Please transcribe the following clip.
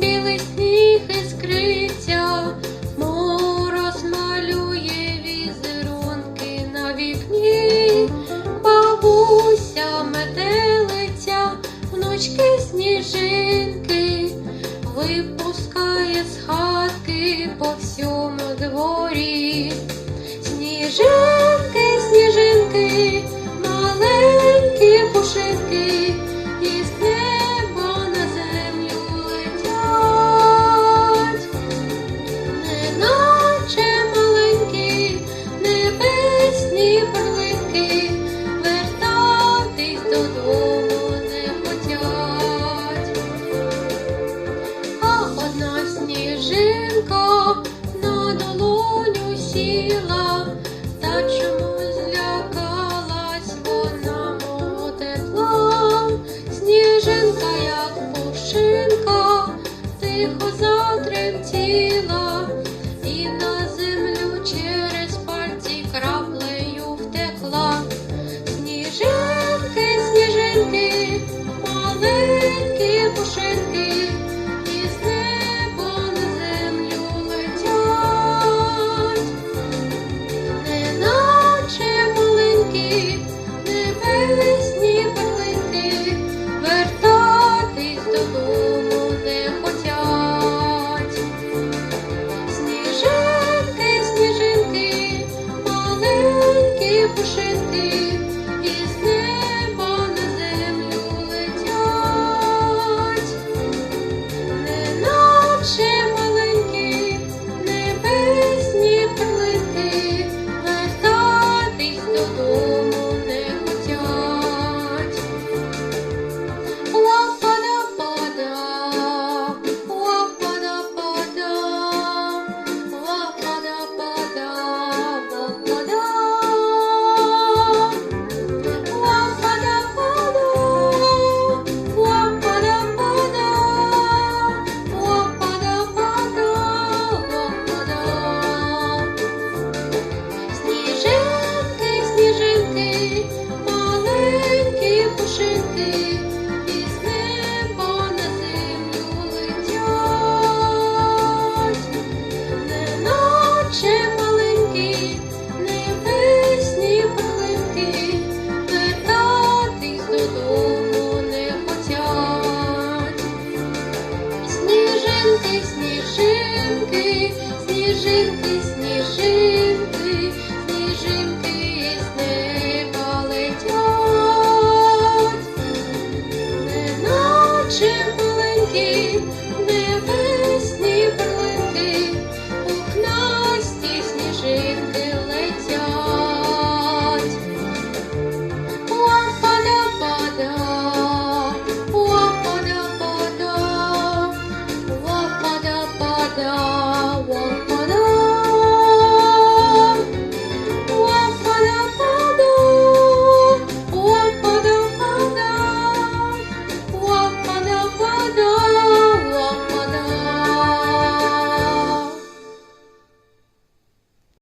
білий сніг іскриться, мороз малює візерунки на вікні, бабуся метелиця, внучки сніжинки, випускає з хатки повсюди. хотіла, та чомусь злякалась вона мого сніжинка, як пушинка, тихо затремтіла, і на землю через пальці краплею втекла. Сніжинки, сніжинки, маленькі пушинки. Сніжинки, сніжинки, сніжинки з неба летять, неначе маленькі.